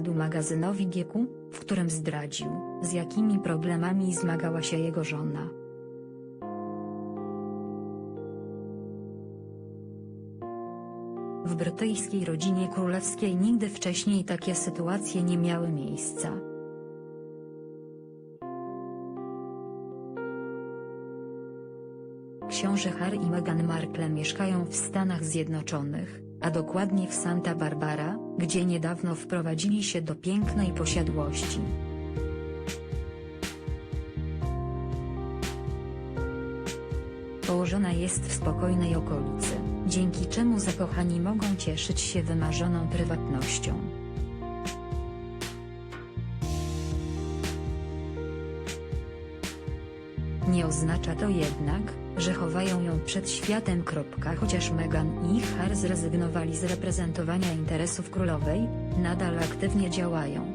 magazynowi GQ, w którym zdradził, z jakimi problemami zmagała się jego żona. W brytyjskiej rodzinie królewskiej nigdy wcześniej takie sytuacje nie miały miejsca. Książę Harry i Meghan Markle mieszkają w Stanach Zjednoczonych, a dokładnie w Santa Barbara, gdzie niedawno wprowadzili się do pięknej posiadłości. Położona jest w spokojnej okolicy, dzięki czemu zakochani mogą cieszyć się wymarzoną prywatnością. Nie oznacza to jednak, że chowają ją przed światem. Chociaż Meghan i Harry zrezygnowali z reprezentowania interesów królowej, nadal aktywnie działają.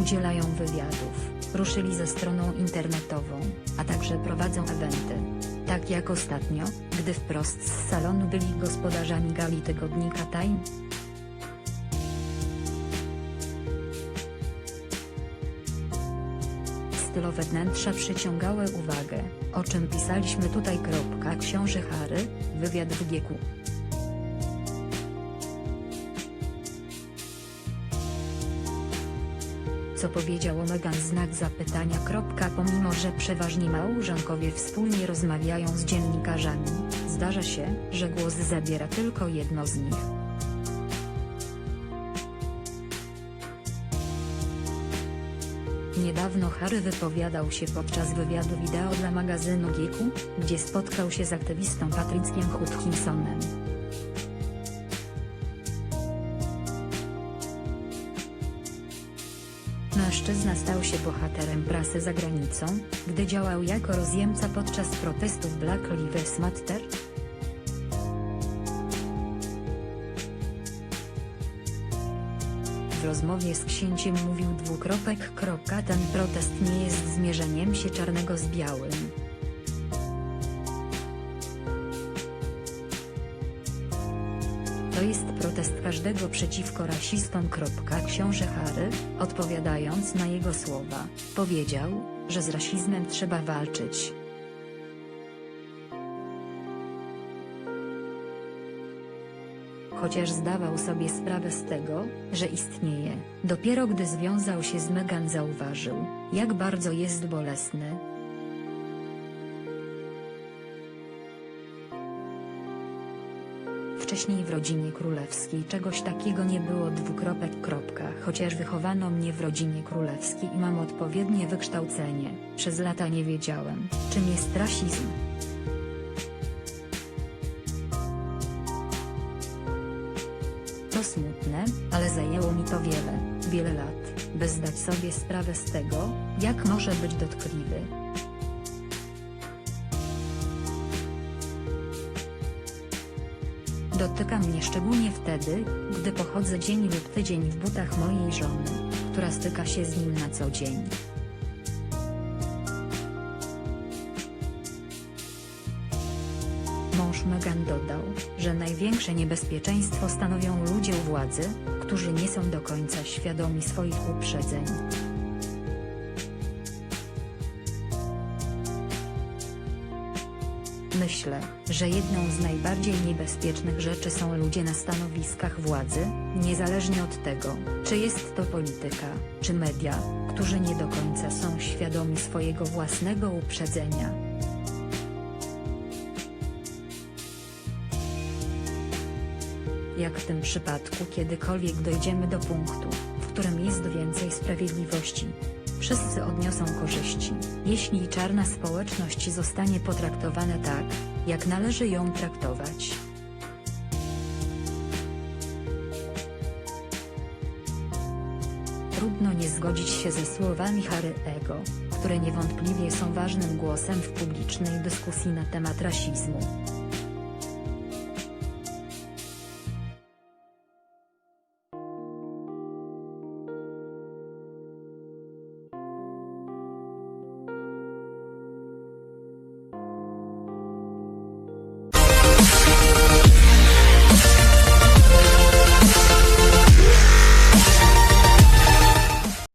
Udzielają wywiadów, ruszyli ze stroną internetową, a także prowadzą eventy. Tak jak ostatnio, gdy wprost z salonu byli gospodarzami gali tygodnika Time. Stylowe wnętrza przyciągały uwagę, o czym pisaliśmy tutaj. Książę Harry, wywiad w GQ. Co powiedział o Meghan znak zapytania. Pomimo że przeważnie małżonkowie wspólnie rozmawiają z dziennikarzami, zdarza się, że głos zabiera tylko jedno z nich. Niedawno Harry wypowiadał się podczas wywiadu wideo dla magazynu GQ, gdzie spotkał się z aktywistą Patrickiem Hutchinsonem. Mężczyzna stał się bohaterem prasy za granicą, gdy działał jako rozjemca podczas protestów Black Lives Matter. W rozmowie z księciem mówił dwukropek. Ten protest nie jest zmierzeniem się czarnego z białym. To jest protest każdego przeciwko rasistom. Książę Harry, odpowiadając na jego słowa, powiedział, że z rasizmem trzeba walczyć. Chociaż zdawał sobie sprawę z tego, że istnieje, dopiero gdy związał się z Meghan zauważył, jak bardzo jest bolesny. Wcześniej w rodzinie królewskiej czegoś takiego nie było dwukropek. Chociaż wychowano mnie w rodzinie królewskiej i mam odpowiednie wykształcenie, przez lata nie wiedziałem, czym jest rasizm. Smutne, ale zajęło mi to wiele, wiele lat, by zdać sobie sprawę z tego, jak może być dotkliwy. Dotyka mnie szczególnie wtedy, gdy pochodzę dzień lub tydzień w butach mojej żony, która styka się z nim na co dzień. Mąż Meghan dodał, że największe niebezpieczeństwo stanowią ludzie u władzy, którzy nie są do końca świadomi swoich uprzedzeń. Myślę, że jedną z najbardziej niebezpiecznych rzeczy są ludzie na stanowiskach władzy, niezależnie od tego, czy jest to polityka, czy media, którzy nie do końca są świadomi swojego własnego uprzedzenia. Jak w tym przypadku kiedykolwiek dojdziemy do punktu, w którym jest więcej sprawiedliwości. Wszyscy odniosą korzyści, jeśli czarna społeczność zostanie potraktowana tak, jak należy ją traktować. Trudno nie zgodzić się ze słowami Harry'ego, które niewątpliwie są ważnym głosem w publicznej dyskusji na temat rasizmu.